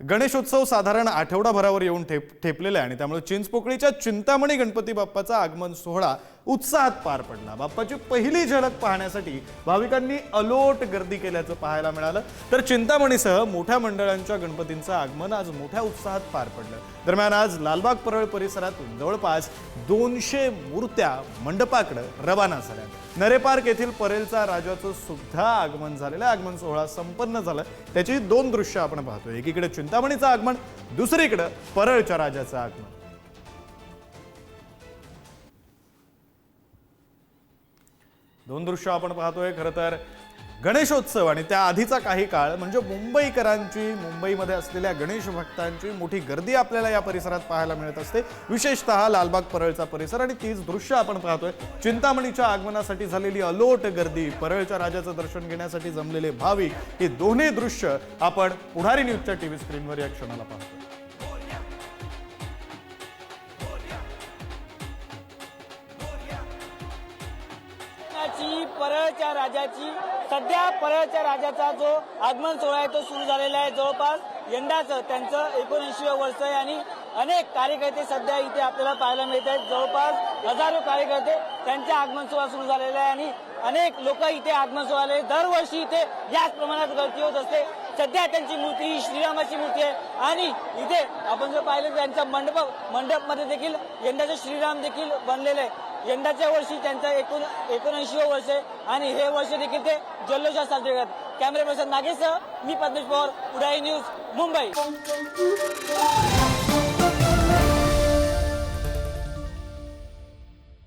गणेशोत्सव साधारण आठवडाभरावर येऊन ठेप ठेपलेला आहे आणि त्यामुळे चिंचपोकळीच्या चिंतामणी गणपती बाप्पाचा आगमन सोहळा उत्साहात पार पडला. बाप्पाची पहिली झलक पाहण्यासाठी भाविकांनी अलोट गर्दी केल्याचं पाहायला मिळालं. तर चिंतामणीसह मोठ्या मंडळांच्या गणपतींचं आगमन आज मोठ्या उत्साहात पार पडलं. दरम्यान आज लालबाग परळ परिसरातून जवळपास दोनशे मूर्त्या मंडपाकडे रवाना झाल्या. नरे पार्क येथील परेलचा राजाचं सुद्धा आगमन झालेलं आहे. आगमन सोहळा संपन्न झाला. त्याची दोन दृश्य आपण पाहतोय. एकीकडे चिंतामणीचं आगमन दुसरीकडे परळच्या राजाचं आगमन. दोन दृश्य आपण पाहतोय खरं तर गणेशोत्सव आणि त्या आधीचा काही काळ म्हणजे मुंबईकरांची मुंबईमध्ये असलेल्या गणेश भक्तांची मोठी गर्दी आपल्याला या परिसरात पाहायला मिळत असते. विशेषतः लालबाग परळचा परिसर आणि तीच दृश्य आपण पाहतोय. चिंतामणीच्या आगमनासाठी झालेली अलोट गर्दी परळच्या राजाचं दर्शन घेण्यासाठी जमलेले भाविक हे दोन्ही दृश्य आपण पुढारी न्यूजच्या टी व्ही स्क्रीनवर या क्षणाला पाहतो ची परळच्या राजाची सध्या परळच्या राजाचा जो आगमन सोहळा आहे तो सुरू झालेला आहे. जवळपास यंदाचं त्यांचं एकोणऐंशी वर्ष आहे आणि अनेक कार्यकर्ते सध्या इथे आपल्याला पाहायला मिळत आहेत. जवळपास हजारो कार्यकर्ते त्यांचा आगमन सोहळा सुरू झालेला आहे आणि अनेक लोक इथे आगमन सोहळा दरवर्षी इथे याच प्रमाणात गर्दी होत असते. सध्या त्यांची मूर्ती ही श्रीरामाची मूर्ती आहे. आणि इथे आपण जर पाहिलं त्यांचा मंडप मंडपमध्ये देखील यंदाचे श्रीराम देखील बनलेले आहे. यंदाच्या वर्षी त्यांचं एकूण एकोणऐंशी वर्ष आहे. आणि हे वर्ष देखील ते जल्लोषात साजरे करतात कॅमेरा पर्सन नागेशसह मी पद्मेश पवार उडाई न्यूज मुंबई.